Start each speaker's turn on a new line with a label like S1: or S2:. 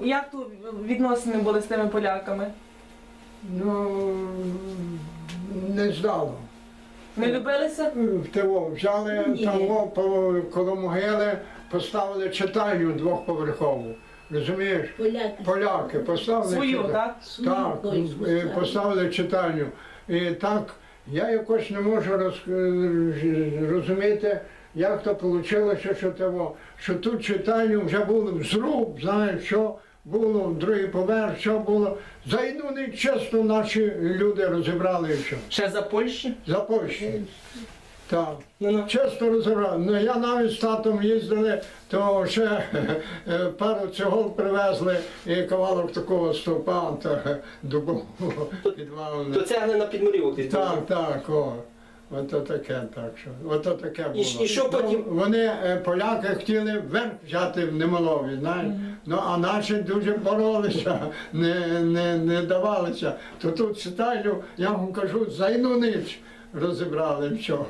S1: Як тут відносини були з тими поляками?
S2: Ну, не здало.
S1: Не любилися?
S2: В ТО взяли
S3: Ні.
S2: того по, коло могили, поставили читальню двохповерхову. Розумієш?
S3: Поляки.
S2: Поляки поставили
S1: Свою,
S2: читальню.
S1: так?
S3: Свою
S2: Так, е,
S3: ставили.
S2: поставили читальню. І так, я якось не можу роз, е, розуміти, як то вийшло, що, того, що тут читальню вже було зруб, знаєш, що було, другий поверх, що було. За одну ніч наші люди розібрали і що.
S4: Ще за Польщі?
S2: За Польщу. Так.
S4: Ну, ну.
S2: Чесно розібрав. Ну, я навіть з татом їздили, то ще е, пару цегол привезли і кавалок такого стовпа то, дубового підваленого.
S4: То цегли на підмурівок десь?
S2: Так, так, о. Ото таке, так що. Ото таке було.
S4: І- і що потім?
S2: Ну, вони, е, поляки, хотіли верх взяти в Немолові, знаєш. Ну, а наші дуже боролися, не, не, не давалися. То тут читаю, я вам кажу, за одну ніч розібрали всього.